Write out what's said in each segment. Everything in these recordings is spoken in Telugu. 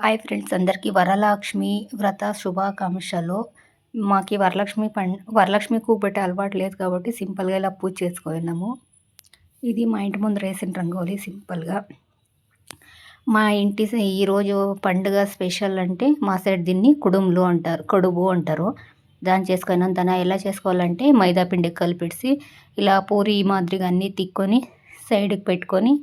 హాయ్ ఫ్రెండ్స్ అందరికీ వరలక్ష్మి వ్రత శుభాకాంక్షలు. మాకు వరలక్ష్మి పం వరలక్ష్మి కూపెట్టే అలవాటు లేదు కాబట్టి సింపుల్గా ఇలా పూజ చేసుకున్నాము ఇది మా ఇంటి ముందు రేసిన రంగోలి సింపుల్గా. మా ఇంటి ఈరోజు పండుగ స్పెషల్ అంటే మా సైడ్ దీన్ని కుడుములు అంటారు కడుబు అంటారు. దాన్ని చేసుకున్నాం దాన్ని ఎలా చేసుకోవాలంటే మైదాపిండి కలిపిడిసి ఇలా పూరి మాదిరిగా అన్నీ తిక్కొని సైడ్కి పెట్టుకొని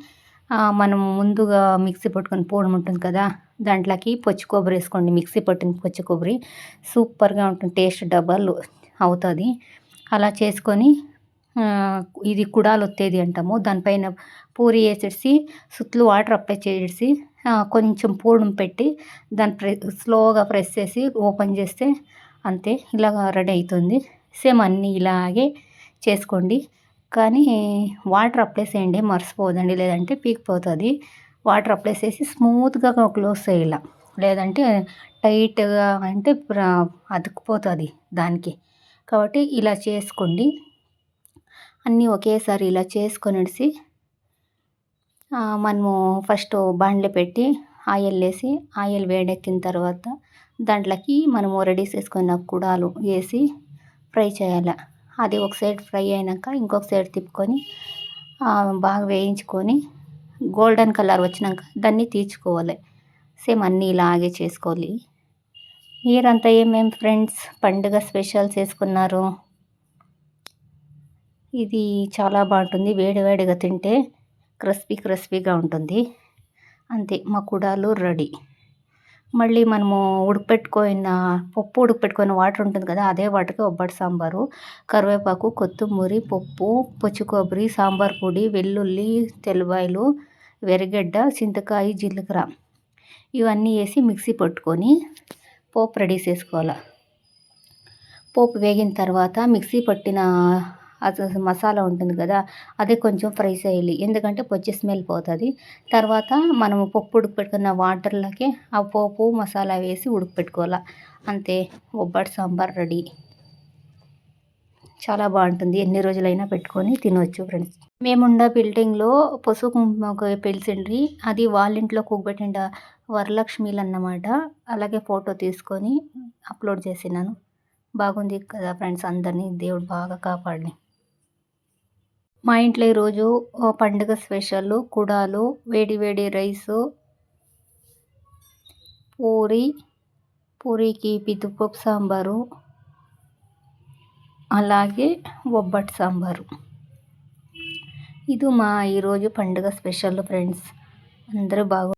మనం ముందుగా మిక్సీ పట్టుకొని పోవడం ఉంటుంది కదా దాంట్లోకి పచ్చి కొబ్బరి వేసుకోండి. మిక్సీ పట్టిన పచ్చి కొబ్బరి. సూపర్గా ఉంటుంది. టేస్ట్ డబల్ అవుతుంది. అలా చేసుకొని ఇది కుడాలు వచ్చేది అంటాము. దానిపైన పూరి వేసేసి సుత్తులు వాటర్ అప్లై చేసి కొంచెం పూర్ణం పెట్టి దాన్ని ప్రె స్లోగా ప్రెస్ చేసి ఓపెన్ చేస్తే అంతే ఇలాగ రెడీ అవుతుంది. సేమ్ అన్నీ ఇలాగే చేసుకోండి. కానీ వాటర్ అప్లై చేయండి. మర్చిపోదండి లేదంటే పీకిపోతుంది. వాటర్ అప్లై చేసి స్మూత్గా క్లోజ్ చేయాల. లేదంటే టైట్గా అంటే అతుక్కుపోతుంది దానికి. కాబట్టి ఇలా చేసుకోండి. అన్నీ ఒకేసారి ఇలా చేసుకొనేసి మనము ఫస్ట్ బాండ్లు పెట్టి ఆయిల్ వేసి ఆయిల్ వేడెక్కిన తర్వాత దాంట్లోకి మనము రెడీ చేసుకున్న కుడాలు వేసి ఫ్రై చేయాలి. అది ఒక సైడ్ ఫ్రై అయినాక ఇంకొక సైడ్ తిప్పుకొని బాగా వేయించుకొని గోల్డెన్ కలర్ వచ్చినాక దాన్ని తీర్చుకోవాలి. సేమ్ అన్నీ ఇలాగే చేసుకోవాలి. మీరంతా ఏమేమి ఫ్రెండ్స్ పండుగ స్పెషల్ చేసుకున్నారు ఇది చాలా బాగుంటుంది. వేడివేడిగా తింటే క్రిస్పీ క్రిస్పీగా ఉంటుంది. అంతే మా కుడాలు రెడీ. మళ్ళీ మనము ఉడకపెట్టుకున్న పప్పు ఉడకపెట్టుకున్న వాటర్ ఉంటుంది కదా అదే వాటర్కి ఒబ్బటి సాంబారు కరివేపాకు కొత్తిమీర పప్పు పచ్చి కొబ్బరి సాంబార్ పొడి వెల్లుల్లి తెల్లబాయలు వెరగడ్డ చింతకాయ జీలకర్ర. ఇవన్నీ వేసి మిక్సీ పట్టుకొని పోపు రెడీ చేసుకోవాలి. పోపు వేగిన తర్వాత మిక్సీ పట్టిన మసాలా ఉంటుంది కదా అది కొంచెం ఫ్రై చేయాలి. ఎందుకంటే పొచ్చి స్మెల్ పోతుంది. తర్వాత మనం పప్పు ఉడకపెట్టుకున్న వాటర్లోకి ఆ పోపు మసాలా వేసి ఉడకపెట్టుకోవాలి. అంతే బొబ్బటి సాంబార్ రెడీ. చాలా బాగుంటుంది. ఎన్ని రోజులైనా పెట్టుకొని తినవచ్చు ఫ్రెండ్స్. మేముండ బిల్డింగ్లో పసుపు కుంకుమ అది వాళ్ళ ఇంట్లో కూకబెట్టిండ వరలక్ష్మిలు అన్నమాట అలాగే ఫోటో తీసుకొని అప్లోడ్ చేసినాను. బాగుంది కదా ఫ్రెండ్స్ అందరినీ దేవుడు బాగా కాపాడి మా ఇంట్లో ఈరోజు పండుగ స్పెషల్ కుడాలు వేడి వేడి రైసు పూరి పూరికి పితుపప్పు సాంబారు అలాగే బొబ్బట్ సాంబారు. ఇది మా ఈరోజు పండుగ స్పెషల్ ఫ్రెండ్స్. అందరూ బాగు